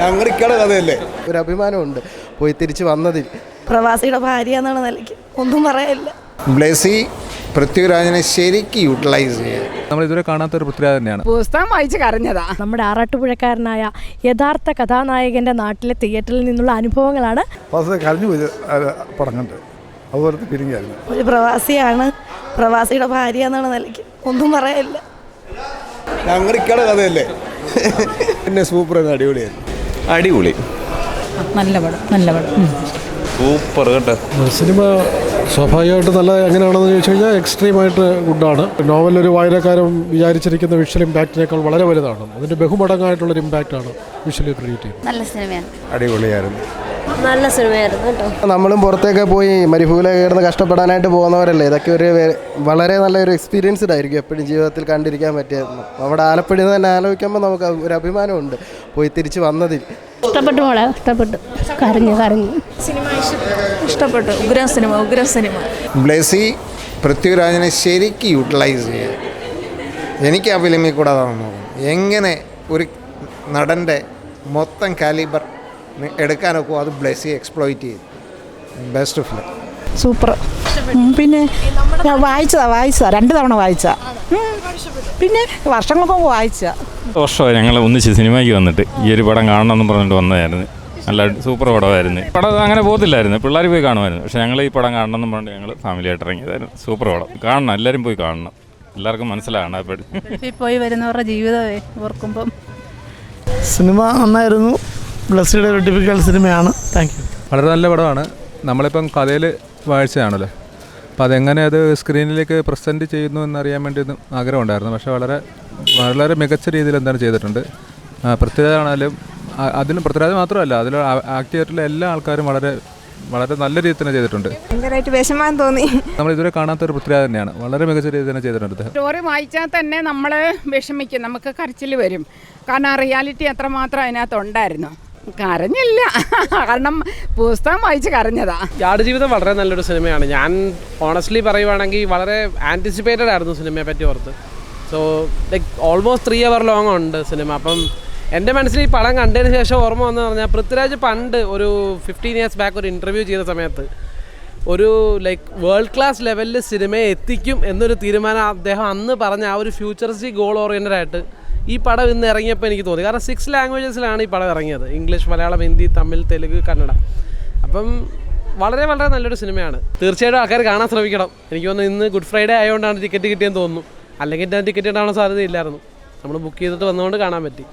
ഞങ്ങടിക്കടെ കഥയല്ലേ? ഒരു അഭിമാനമുണ്ട് പോയി തിരിച്ച് വന്നതിൽ. പ്രവാസിയുടെ ഭാര്യ എന്നാണ് നിലയ്ക്ക് ഒന്നും പറയാനില്ല. ബ്ലെസി പൃഥ്വിരാജിനെ ശരിക്കും യൂട്ടിലൈസ് ചെയ്യുക നമ്മൾ ഇതുവരെ കാണാത്ത ഒരു പൃഥ്വിരാജ് തന്നെയാണ്. പുസ്തകം വായിച്ച് കരഞ്ഞതാ. നമ്മുടെ ആറാട്ടുപുഴക്കാരനായ യഥാർത്ഥ കഥാനായകന്റെ നാട്ടിലെ തിയേറ്ററിൽ നിന്നുള്ള അനുഭവങ്ങളാണ് കരഞ്ഞു പോയി അത് പടം കണ്ട് അതുപോലത്തെ ഫീലിംഗ് ആയിരുന്നു ഒരു പ്രവാസിയാണ് പ്രവാസിയുടെ ഭാര്യ എന്നാണ് നിലയ്ക്ക് ഒന്നും പറയാനില്ല. ഞങ്ങടിക്കടെ കഥയല്ലേ? പിന്നെ സൂപ്പർ അടിപൊളിയായിരുന്നു. അടിപൊളി. നല്ല പടം നല്ല പടം. സൂപ്പർ കേട്ടോ. സിനിമ സ്വാഭാവികമായിട്ട് നല്ല എങ്ങനെയാണെന്ന് ചോദിച്ചു കഴിഞ്ഞാൽ എക്സ്ട്രീമായിട്ട് ഗുഡാണ്. ഒരു വായനക്കാരൻ വിചാരിച്ചിരിക്കുന്ന വിഷ്വൽ ഇമ്പാക്റ്റിനേക്കാൾ വളരെ വലുതാണ്. അതിന്റെ ബഹുമടങ്ങായിട്ടുള്ളൊരു ഇമ്പാക്റ്റാണ് വിഷ്വലി ക്രിയേറ്റ് ചെയ്യുന്നത്. നല്ല സിനിമയാണ്. അടിപൊളിയായിരുന്നു. നല്ല സിനിമയായിരുന്നു കേട്ടോ. നമ്മളും പുറത്തേക്ക് പോയി മരുഭൂമിയിലെ കയറുന്ന കഷ്ടപ്പെടാനായിട്ട് പോകുന്നവരല്ലേ? ഇതൊക്കെ ഒരു വളരെ നല്ലൊരു എക്സ്പീരിയൻസ്ഡ് ആയിരിക്കും എപ്പോഴും ജീവിതത്തിൽ കണ്ടിരിക്കാൻ പറ്റിയ അവിടെ ആലപ്പുഴ തന്നെ ആലോചിക്കുമ്പോൾ നമുക്ക് ഒരു അഭിമാനമുണ്ട്. പോയി തിരിച്ചു വന്നതിൽ. ഇഷ്ടപ്പെട്ടു മോളെ ഇഷ്ടപ്പെട്ടു. കരഞ്ഞു കരഞ്ഞു. ഇഷ്ടപ്പെട്ടു. ഉഗ്ര സിനിമ ഉഗ്ര സിനിമ. ബ്ലെസി പൃഥ്വിരാജിനെ ശരിക്ക് യൂട്ടിലൈസ് ചെയ്യുക എനിക്ക് ആ ഫിലിമിൽ കൂടെ അതാണ് തോന്നുന്നു എങ്ങനെ ഒരു നടന്റെ മൊത്തം കാലിബർ എടുക്കാനൊക്കെ അത് ബ്ലെസി എക്സ്പ്ലോയിറ്റ് ചെയ്തു. Best film super. പിന്നെ വായിച്ചതാ വായിച്ചതാ. രണ്ട് തവണ വായിച്ച പിന്നെ വർഷങ്ങൾക്ക് മുമ്പ് വായിച്ച. വർഷമായി ഞങ്ങൾ ഒന്നിച്ച് സിനിമയ്ക്ക് വന്നിട്ട് ഈ ഒരു പടം കാണണമെന്ന് പറഞ്ഞിട്ട് വന്നതായിരുന്നു. നല്ല സൂപ്പർ പടമായിരുന്നു. പടം അങ്ങനെ പോകത്തില്ലായിരുന്നു. പിള്ളേർ പോയി കാണുമായിരുന്നു. പക്ഷേ ഞങ്ങൾ ഈ പടം കാണണമെന്ന് പറഞ്ഞിട്ട് ഞങ്ങൾ ഫാമിലിയായിട്ട് ഇറങ്ങിയതായിരുന്നു. സൂപ്പർ പടം. കാണണം എല്ലാവരും പോയി കാണണം. എല്ലാവർക്കും മനസ്സിലാകണം അപ്പോൾ പോയി വരുന്നവരുടെ ജീവിതമേ ഓർക്കുമ്പം. സിനിമ നന്നായിരുന്നു. ബ്ലസ്സിയുടെ ഒരു ടിപ്പിക്കൽ സിനിമയാണ്. താങ്ക് യു വളരെ നല്ല പടമാണ്. നമ്മളിപ്പം കഥയിൽ വായിച്ചതാണല്ലോ. അപ്പോൾ അതെങ്ങനെ അത് സ്ക്രീനിലേക്ക് പ്രസന്റ് ചെയ്യുന്നു എന്നറിയാൻ വേണ്ടി ഒന്ന് ആഗ്രഹമുണ്ടായിരുന്നു. പക്ഷേ വളരെ വളരെ മികച്ച രീതിയിൽ എന്താണ് ചെയ്തിട്ടുണ്ട്. ആ- അതിലും പൃഥ്വിരാജ് മാത്രമല്ല അതിൽ ആക്ട് ചെയ്തിട്ടുള്ള എല്ലാ ആൾക്കാരും വളരെ വളരെ നല്ല രീതി തന്നെ ചെയ്തിട്ടുണ്ട്. ഭയങ്കരമായിട്ട് വിഷമം തോന്നി. നമ്മൾ ഇതുവരെ കാണാത്ത ഒരു പൃഥ്വിരാജ് തന്നെയാണ്. വളരെ മികച്ച രീതി തന്നെ ചെയ്തിട്ടുണ്ട് സ്റ്റോറി വായിച്ചാൽ തന്നെ നമ്മൾ വിഷമിക്കും. നമുക്ക് കരച്ചിൽ വരും. കാരണം റിയാലിറ്റി അത്രമാത്രം അതിനകത്ത് ഉണ്ടായിരുന്നു. കരഞ്ഞില്ല. കാരണം പുസ്തകം വായിച്ച് കരഞ്ഞതാ. ജീവിതം വളരെ നല്ലൊരു സിനിമയാണ്. ഞാൻ ഓണസ്റ്റ്ലി പറയുവാണെങ്കിൽ വളരെ ആന്റിസിപ്പേറ്റഡ് ആയിരുന്നു സിനിമയെ പറ്റി ഓർത്ത്. So like almost three hour long ഉണ്ട് സിനിമ. അപ്പം എന്റെ മനസ്സിൽ ഈ പടം കണ്ടതിന് ശേഷം ഓർമ്മ വന്നു പറഞ്ഞാൽ പൃഥ്വിരാജ് പണ്ട് ഒരു ഫിഫ്റ്റീൻ ഇയേഴ്സ് ബാക്ക് ഒരു ഇന്റർവ്യൂ ചെയ്ത സമയത്ത് ഒരു ലൈക്ക് വേൾഡ് ക്ലാസ് ലെവലിൽ സിനിമയെ എത്തിക്കും എന്നൊരു തീരുമാനം അദ്ദേഹം അന്ന് പറഞ്ഞ ആ ഒരു ഫ്യൂച്ചറിസ്റ്റിക് ഗോൾ ഓറിയന്റഡ് ആയിട്ട് ഈ പടം ഇന്ന് ഇറങ്ങിയപ്പോൾ എനിക്ക് തോന്നി. കാരണം സിക്സ് ലാംഗ്വേജസിലാണ് ഈ പടം ഇറങ്ങിയത്. ഇംഗ്ലീഷ് മലയാളം ഹിന്ദി തമിഴ് തെലുങ്ക് കന്നഡ. അപ്പം വളരെ വളരെ നല്ലൊരു സിനിമയാണ്. തീർച്ചയായിട്ടും ആൾക്കാർ കാണാൻ ശ്രമിക്കണം. എനിക്ക് തോന്നുന്നു ഇന്ന് ഗുഡ് ഫ്രൈഡേ ആയതുകൊണ്ടാണ് ടിക്കറ്റ് കിട്ടിയെന്ന് തോന്നുന്നു. അല്ലെങ്കിൽ ഞാൻ ടിക്കറ്റ് കിട്ടാനുള്ള സാധ്യതയില്ലായിരുന്നു. നമ്മൾ ബുക്ക് ചെയ്തിട്ട് വന്നുകൊണ്ട് കാണാൻ പറ്റി.